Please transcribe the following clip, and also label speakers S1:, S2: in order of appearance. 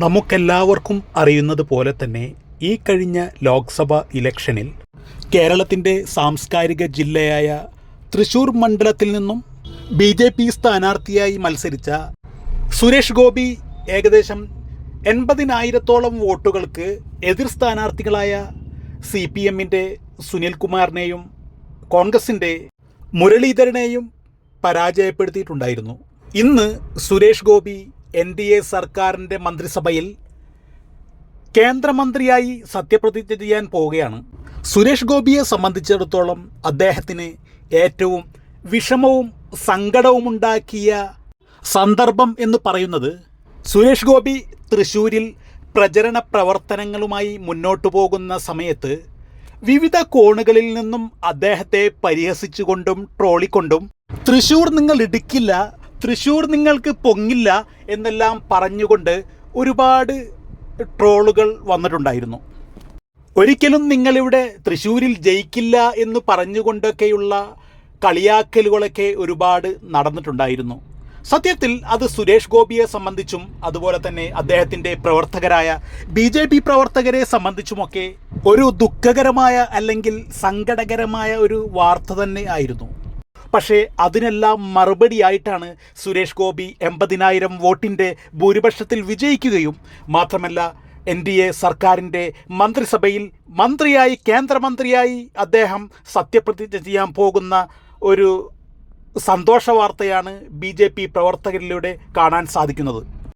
S1: നമുക്കെല്ലാവർക്കും അറിയുന്നത് പോലെ തന്നെ ഈ കഴിഞ്ഞ ലോക്സഭ ഇലക്ഷനിൽ കേരളത്തിന്റെ സാംസ്കാരിക ജില്ലയായ തൃശൂർ മണ്ഡലത്തിൽ നിന്നും ബി ജെ പി സ്ഥാനാർത്ഥിയായി മത്സരിച്ച സുരേഷ് ഗോപി ഏകദേശം എൺപതിനായിരത്തോളം വോട്ടുകൾക്ക് എതിർ സ്ഥാനാർത്ഥികളായ സി പി എമ്മിന്റെ സുനിൽകുമാറിനെയും കോൺഗ്രസിന്റെ മുരളീധരനെയും പരാജയപ്പെടുത്തിയിട്ടുണ്ടായിരുന്നു. ഇന്ന് Suresh Gopi N D A സർക്കാരിന്റെ മന്ത്രിസഭയിൽ കേന്ദ്രമന്ത്രിയായി സത്യപ്രതിജ്ഞ ചെയ്യാൻ പോവുകയാണ്. സുരേഷ് ഗോപിയെ സംബന്ധിച്ചിടത്തോളം അദ്ദേഹത്തിന് ഏറ്റവും വിഷമവും സങ്കടവുമുണ്ടാക്കിയ സന്ദർഭം എന്ന് പറയുന്നത് സുരേഷ് ഗോപി തൃശ്ശൂരിൽ പ്രചരണ പ്രവർത്തനങ്ങളുമായി മുന്നോട്ടു പോകുന്ന സമയത്ത് വിവിധ കോണുകളിൽ നിന്നും അദ്ദേഹത്തെ പരിഹസിച്ചുകൊണ്ടും ട്രോളിക്കൊണ്ടും തൃശ്ശൂർ നിങ്ങൾ ഇടുക്കില്ല തൃശ്ശൂർ നിങ്ങൾക്ക് പൊങ്ങില്ല എന്നെല്ലാം പറഞ്ഞുകൊണ്ട് ഒരുപാട് ട്രോളുകൾ വന്നിട്ടുണ്ടായിരുന്നു. ഒരിക്കലും നിങ്ങളിവിടെ തൃശ്ശൂരിൽ ജയിക്കില്ല എന്ന് പറഞ്ഞുകൊണ്ടൊക്കെയുള്ള കളിയാക്കലുകളൊക്കെ ഒരുപാട് നടന്നിട്ടുണ്ടായിരുന്നു. സത്യത്തിൽ അത് സുരേഷ് ഗോപിയെ സംബന്ധിച്ചും അതുപോലെ തന്നെ അദ്ദേഹത്തിന്റെ പ്രവർത്തകരായ ബി ജെ പി പ്രവർത്തകരെ സംബന്ധിച്ചുമൊക്കെ ഒരു ദുഃഖകരമായ അല്ലെങ്കിൽ സങ്കടകരമായ ഒരു വാർത്ത തന്നെ ആയിരുന്നു. പക്ഷേ അതിനെല്ലാം മറുപടിയായിട്ടാണ് സുരേഷ് ഗോപി എൺപതിനായിരം വോട്ടിന്റെ ഭൂരിപക്ഷത്തിൽ വിജയിക്കുകയും മാത്രമല്ല എൻ ഡി എ സർക്കാരിന്റെ മന്ത്രിസഭയിൽ മന്ത്രിയായി കേന്ദ്രമന്ത്രിയായി അദ്ദേഹം സത്യപ്രതിജ്ഞ ചെയ്യാൻ പോകുന്ന ഒരു സന്തോഷ വാർത്തയാണ് ബി ജെ പി പ്രവർത്തകരിലൂടെ കാണാൻ സാധിക്കുന്നത്.